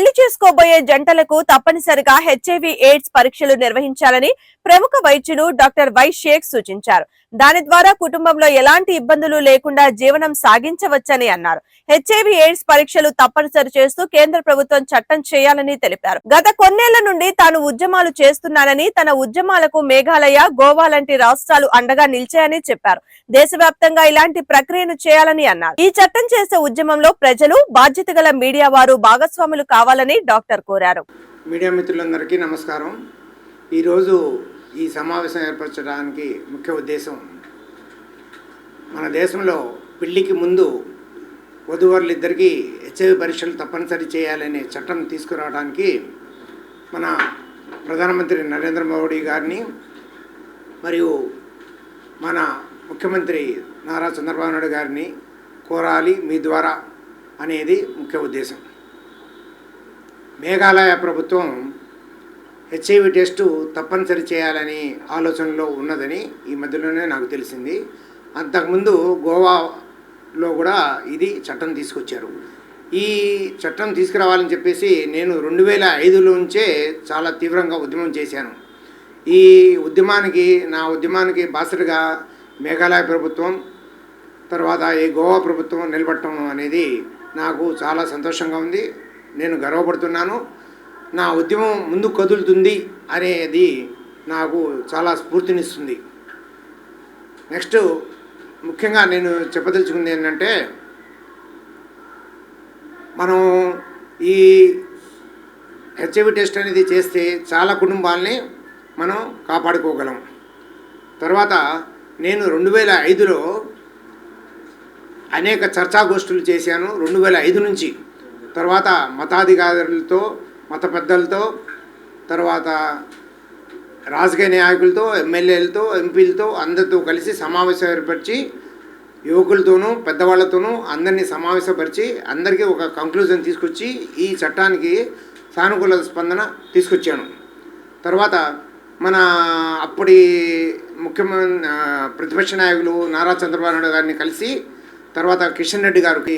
and చేసుకోబోయే జంటలకు తప్పనిసరిగా HIV AIDS పరీక్షలు నిర్వహించాలని ప్రముఖ వైద్యులు డాక్టర్ వై షేక్ సూచించారు. దాని ద్వారా కుటుంబంలో ఎలాంటి ఇబ్బందులు లేకుండా జీవనం సాగించవచ్చని అన్నారు. హెచ్ఐవి ఎయిడ్స్ పరీక్షలు తప్పనిసరి చేస్తూ కేంద్ర ప్రభుత్వం చట్టం చేయాలని తెలిపారు. గత కొన్నేళ్ళ నుండి తాను ఉద్యమాలు చేస్తున్నానని తన ఉద్యమాలకు మేఘాలయ గోవా లాంటి రాష్ట్రాలు అండగా నిలిచాయని చెప్పారు. దేశవ్యాప్తంగా ఇలాంటి ప్రక్రియను చేయాలని అన్నారు. ఈ చట్టం చేసే ఉద్యమంలో ప్రజలు బాధ్యత గల మీడియా వారు భాగస్వాములు కావాలని డాక్టర్ కోరారు. మీడియా మిత్రులందరికీ నమస్కారం. ఈరోజు ఈ సమావేశం ఏర్పరచడానికి ముఖ్య ఉద్దేశం మన దేశంలో పెళ్ళికి ముందు వధువరులిద్దరికీ హెచ్ఐవి పరీక్షలు తప్పనిసరి చేయాలనే చట్టం తీసుకురావడానికి మన ప్రధానమంత్రి నరేంద్ర మోడీ గారిని మరియు మన ముఖ్యమంత్రి నారా చంద్రబాబు నాయుడు గారిని కోరాలి మీ ద్వారా అనేది ముఖ్య ఉద్దేశం. మేఘాలయ ప్రభుత్వం హెచ్ఐవి టెస్టు తప్పనిసరి చేయాలని ఆలోచనలో ఉన్నదని ఈ మధ్యలోనే నాకు తెలిసింది. అంతకుముందు గోవాలో కూడా ఇది చట్టం తీసుకొచ్చారు. ఈ చట్టం తీసుకురావాలని చెప్పేసి నేను రెండు వేల ఐదులోంచే చాలా తీవ్రంగా ఉద్యమం చేశాను. ఈ ఉద్యమానికి నా ఉద్యమానికి బాసటగా మేఘాలయ ప్రభుత్వం తర్వాత ఈ గోవా ప్రభుత్వం నిలబడటం అనేది నాకు చాలా సంతోషంగా ఉంది. నేను గర్వపడుతున్నాను. నా ఉద్యమం ముందు కదులుతుంది అనేది నాకు చాలా స్ఫూర్తినిస్తుంది. నెక్స్ట్ ముఖ్యంగా నేను చెప్పదలుచుకుంది ఏంటంటే మనం ఈ హెచ్ఐవి టెస్ట్ అనేది చేస్తే చాలా కుటుంబాలని మనం కాపాడుకోగలం. తర్వాత నేను రెండు వేల ఐదులో అనేక చర్చాగోష్ఠులు చేశాను. రెండు వేల ఐదు నుంచి తర్వాత మతాధికారులతో మత పెద్దలతో తర్వాత రాజకీయ నాయకులతో ఎమ్మెల్యేలతో ఎంపీలతో అందరితో కలిసి సమావేశం ఏర్పరిచి యువకులతోనూ పెద్దవాళ్ళతోనూ అందరినీ సమావేశపరిచి అందరికీ ఒక కంక్లూజన్ తీసుకొచ్చి ఈ చట్టానికి సానుకూల స్పందన తీసుకొచ్చాను. తర్వాత మన అప్పటి ముఖ్యమంత్రి ప్రతిపక్ష నాయకులు నారా చంద్రబాబు నాయుడు గారిని కలిసి తర్వాత కిషన్ రెడ్డి గారికి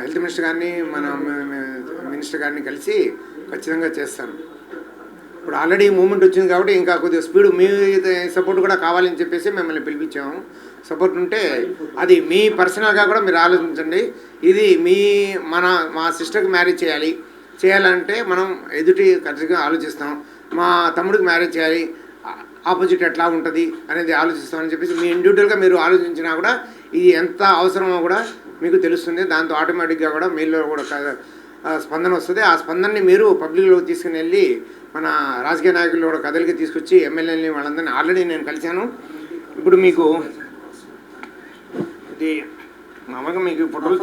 హెల్త్ మినిస్టర్ గారిని మన మినిస్టర్ గారిని కలిసి ఖచ్చితంగా చేస్తాను. ఇప్పుడు ఆల్రెడీ మూమెంట్ వచ్చింది కాబట్టి ఇంకా కొద్దిగా స్పీడ్ మీ సపోర్ట్ కూడా కావాలని చెప్పేసి మిమ్మల్ని పిలిపించాము సపోర్ట్ ఉంటే అది మీ పర్సనల్గా కూడా మీరు ఆలోచించండి. ఇది మీ మన మా సిస్టర్కి మ్యారేజ్ చేయాలి. చేయాలంటే మనం ఎదుటి ఖచ్చితంగా ఆలోచిస్తాం. మా తమ్ముడికి మ్యారేజ్ చేయాలి. ఆపోజిట్ ఎట్లా ఉంటుంది అనేది ఆలోచిస్తామని చెప్పేసి మీ ఇండివిజువల్గా మీరు ఆలోచించినా కూడా ఇది ఎంత అవసరమో కూడా మీకు తెలుస్తుంది. దాంతో ఆటోమేటిక్గా కూడా మీలో కూడా స్పందన వస్తుంది. ఆ స్పందనని మీరు పబ్లిక్లో తీసుకుని వెళ్ళి మన రాజకీయ నాయకులు కూడా కథలకి తీసుకొచ్చి ఎమ్మెల్యేని వాళ్ళందరినీ ఆల్రెడీ నేను కలిశాను. ఇప్పుడు మీకు ఇది మామూలుగా మీకు ఫోటోలు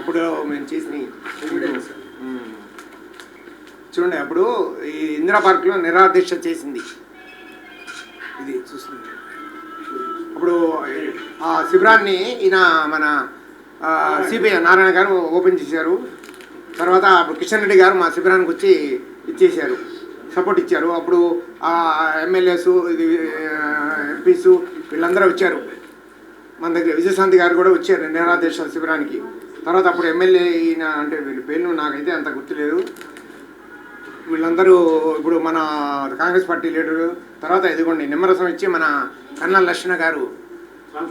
అప్పుడు మేము. చేసిన. చూడండి అప్పుడు ఈ ఇందిరా పార్క్లో నిరాదీక్ష చేసింది. ఇది చూస్తుంది. అప్పుడు ఆ శిబిరాన్ని ఈయన మన సిపిఐ నారాయణ గారు ఓపెన్ చేశారు. తర్వాత అప్పుడు కిషన్ రెడ్డి గారు మా శిబిరానికి వచ్చి ఇచ్చేశారు. సపోర్ట్ ఇచ్చారు. అప్పుడు ఆ ఎమ్మెల్యేస్ ఇది ఎంపీస్ వీళ్ళందరూ వచ్చారు. మన దగ్గర విజయశాంతి గారు కూడా వచ్చారు నిరాదేశ శిబిరానికి. తర్వాత అప్పుడు ఎమ్మెల్యే ఈయన అంటే వీళ్ళ పేర్లు నాకైతే అంత గుర్తులేదు. వీళ్ళందరూ ఇప్పుడు మన కాంగ్రెస్ పార్టీ లీడరు తర్వాత ఇదిగోండి నిమ్మరసం ఇచ్చి మన కన్నా లక్ష్మణ గారు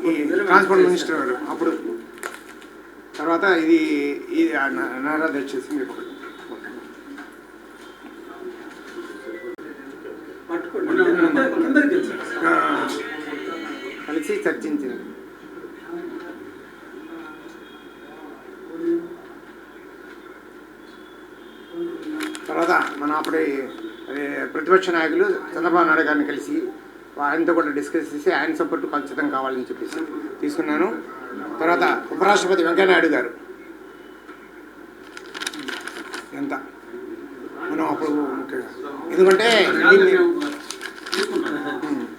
ఈ ట్రాన్స్పోర్ట్ మినిస్టర్ గారు. అప్పుడు తర్వాత ఇది ఇది సార్. ఆ, కలిసి చర్చించింది మన అప్పుడే అదే ప్రతిపక్ష నాయకులు చంద్రబాబు నాయుడు గారిని కలిసి ఆయనతో కూడా డిస్కస్ చేసి ఆయన సపోర్ట్ ఖచ్చితంగా కావాలని చెప్పేసి తీసుకున్నాను. తర్వాత ఉపరాష్ట్రపతి వెంకయ్యనాయుడు గారు. ఎంత? మనం అప్పుడు ఎందుకంటే